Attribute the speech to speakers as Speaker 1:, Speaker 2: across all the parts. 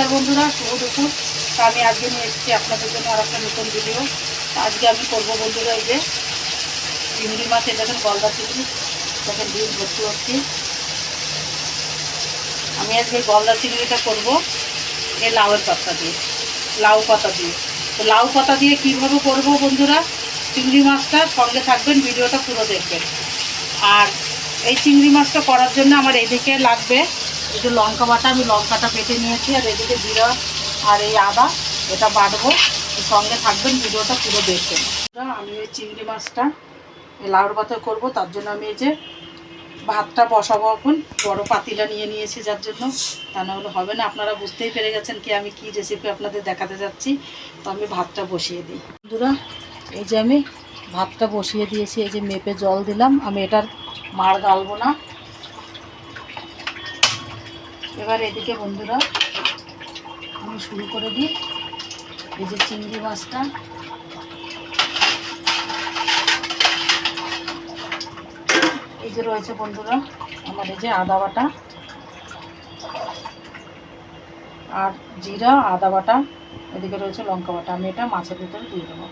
Speaker 1: নমস্কার বন্ধুরা, শুভ দুপুর। আমি আজকে নিয়ে এসেছি আপনাদের জন্য আর একটা নতুন ভিডিও আজকে আমি করব বন্ধুরা এই যে চিংড়ি মাছ, এটা দেখেন গলদা চিংড়ি দেখেন ডিম ভর্তি হচ্ছি। আমি আজকে গলদা চিংড়িটা করব এই লাউয়ের পাতা দিয়ে, লাউ পাতা দিয়ে। তো লাউ পাতা দিয়ে কীভাবে করব বন্ধুরা, চিংড়ি মাছটা সঙ্গে থাকবেন, ভিডিওটা পুরো দেখবেন। আর এই চিংড়ি মাছটা করার জন্য আমার এদিকে লাগবে এই যে লঙ্কা বাটা, আমি লঙ্কাটা পেটে নিয়েছি আর এদিকে জিরা আর এই আদা, এটা বাটবো। সঙ্গে থাকবেন, ভিডিওটা পুরো দেখবেন। আমি ওই চিংড়ি মাছটা লাউর পাতা করব, তার জন্য আমি এই যে ভাতটা বসাবো এখন। বড় পাতিলা নিয়ে নিয়েছি যার জন্য। তা না হলে হবে না। আপনারা বুঝতেই পেরে গেছেন কি আমি কি রেসিপি আপনাদের দেখাতে যাচ্ছি। তো আমি ভাতটা বসিয়ে দিই। বন্ধুরা, এই যে আমি ভাতটা বসিয়ে দিয়েছি, এই যে মেপে জল দিলাম। আমি এটার মার গালবো না। এবার এদিকে বন্ধুরা, আমি শুরু করে দিই। এই যে চিংড়ি মাছটা। এই যে রয়েছে বন্ধুরা, আমার এই যে আদা বাটা আর জিরা, আদা বাটা, এদিকে রয়েছে লঙ্কা বাটা। আমি এটা মাছের ভিতরে দিয়ে দেবো।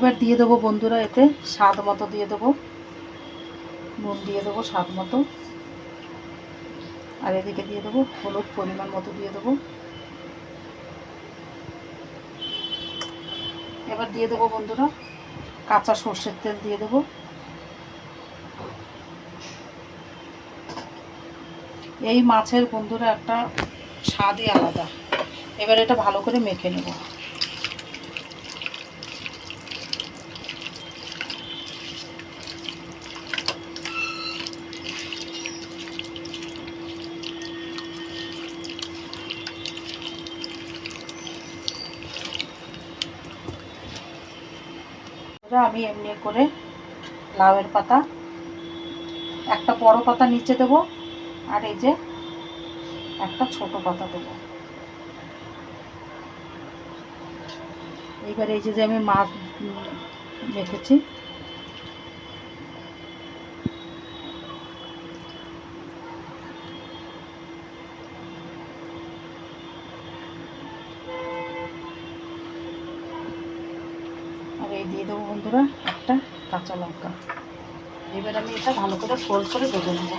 Speaker 1: এবার দিয়ে দেবো বন্ধুরা এতে, স্বাদ মতো দিয়ে দেবো। নুন দিয়ে দেবো স্বাদ মতো। আর এদিকে দিয়ে দেবো হলুদ পরিমাণ মতো দিয়ে দেবো। এবার দিয়ে দেবো বন্ধুরা কাঁচা সর্ষের তেল দিয়ে দেবো। এই মাছের বন্ধুরা একটা স্বাদই আলাদা। এবার এটা ভালো করে মেখে নেব। আমি এমনি করে লাউয়ের পাতা, একটা বড় পাতা নিচে দেব আর এই যে একটা ছোট পাতা দেব। এইবার এই যে আমি মাছ রেখেছি দিয়ে দেবো বন্ধুরা, একটা কাঁচা লঙ্কা। এবার আমি এটা ভালো করে ফোল্ড করে ধরে নেব।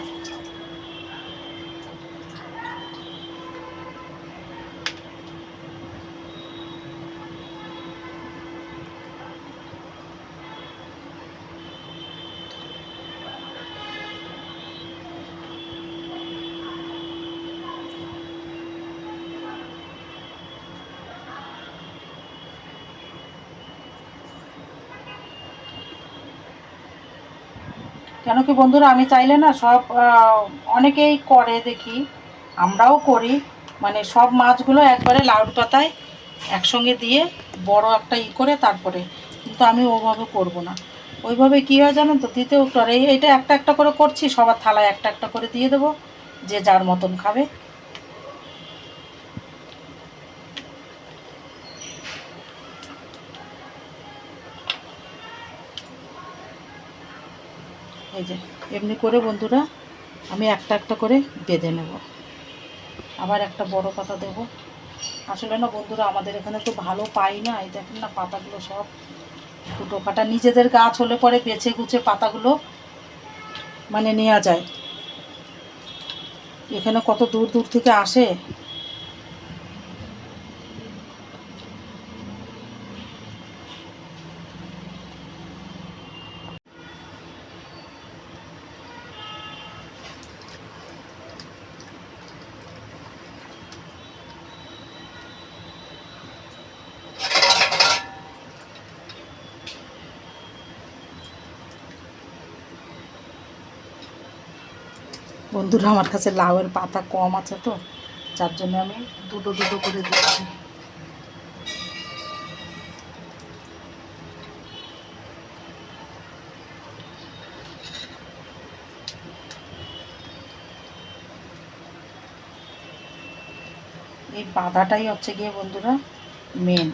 Speaker 1: কেন কি বন্ধুরা, আমি চাইলে না সব অনেকেই করে দেখি, আমরাও করি। মানে সব মাছগুলো একবারে লাউড পাতায় একসঙ্গে দিয়ে বড় একটা ই করে তারপরে, কিন্তু আমি ওভাবে করব না। ওইভাবে কী হয় জানেন তো দিতেও করে এটা একটা একটা করে করছি, সবার থালায় একটা একটা করে দিয়ে দেবো, যে যার মতন খাবে। এই যে, এমনি করে বন্ধুরা, আমি একটা একটা করে বেঁধে নেব। আবার একটা বড় পাতা দেব। আসলে না বন্ধুরা, আমাদের এখানে তো ভালো পাই না। এই দেখেন না, পাতাগুলো সব ফুটো ফাটা নিজেদের গাছ হলে পরে বেছে গুছে পাতাগুলো মানে নেওয়া যায়। এখানে কত দূর দূর থেকে আসে বন্ধুরা, আমার কাছে লাউয়ের পাতা কম আছে তো, যার জন্য আমি দুটো দুটো করে দিচ্ছি। এই বাধাটাই হচ্ছে গিয়ে বন্ধুরা মেন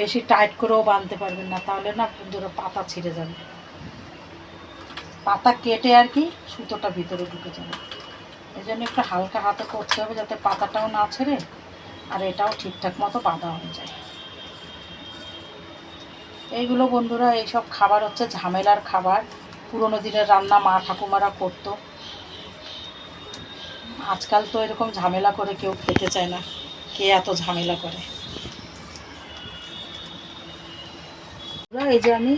Speaker 1: বেশি টাইট করেও বাঁধতে পারবেন না, তাহলে না বন্ধুরা পাতা ছিঁড়ে যাবে। পাতা কেটে আর কি সুতোটা ভিতরে ঢুকে যাবে। এই জন্য একটু হালকা হাতে করতে হবে যাতে পাতাটাও না ছেড়ে আর এটাও ঠিকঠাক মতো বাঁধা হয়ে যায়। এইগুলো বন্ধুরা, এইসব খাবার হচ্ছে ঝামেলার খাবার। পুরোনো দিনের রান্না মা ঠাকুমারা করতো। আজকাল তো এরকম ঝামেলা করে কেউ খেতে চায় না। কে এত ঝামেলা করে? এই যে আমি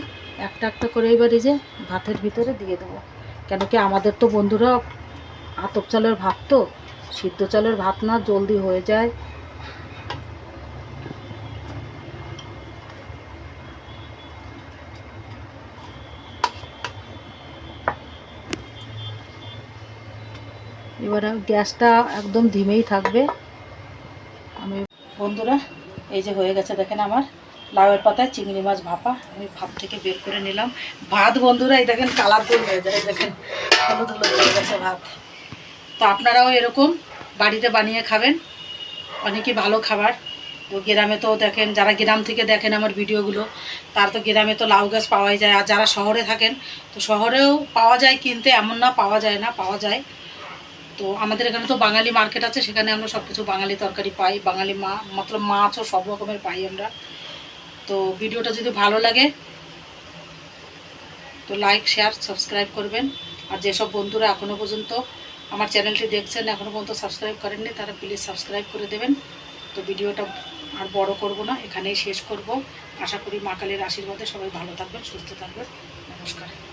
Speaker 1: একটা একটা করে এবার এই যে ভাতের ভিতরে দিয়ে দেবো। কেন কি আমাদের তো বন্ধুরা আতপ চালের ভাত তো, সিদ্ধ চালের ভাত না, জলদি হয়ে যায়। এবারে গ্যাসটা একদম ধিমেই থাকবে। আমি বন্ধুরা, এই যে হয়ে গেছে, দেখেন আমার। লাউয়ের পাতায় চিংড়ি মাছ ভাপা, আমি ভাত থেকে বের করে নিলাম। ভাত বন্ধুরা, এই দেখেন কালারফুল হয়ে যায় দেখেন হলুদ হলুদ হয়ে গেছে ভাত। তো আপনারাও এরকম বাড়িতে বানিয়ে খাবেন, অনেকই ভালো খাবার। তো গ্রামে তো দেখেন, যারা গ্রাম থেকে দেখেন আমার ভিডিওগুলো, তার তো গ্রামে তো লাউ গাছ পাওয়াই যায়। আর যারা শহরে থাকেন, তো শহরেও পাওয়া যায় কিনতে, এমন না পাওয়া যায় না, পাওয়া যায়। তো আমাদের এখানে তো বাঙালি মার্কেট আছে, সেখানে আমরা সব কিছু বাঙালি তরকারি পাই, বাঙালি মা, মাত্র মাছও সব রকমের পাই আমরা। তো ভিডিওটা যদি ভালো লাগে, তো লাইক শেয়ার সাবস্ক্রাইব করবেন। আর যেসব বন্ধুরা এখনও পর্যন্ত আমার চ্যানেলটি দেখছেন এখনও পর্যন্ত সাবস্ক্রাইব করেননি, তারা প্লিজ সাবস্ক্রাইব করে দেবেন। তো ভিডিওটা আর বড় করব না, এখানেই শেষ করব। আশা করি মা কালীর আশীর্বাদে সবাই ভালো থাকবেন, সুস্থ থাকবেন। নমস্কার।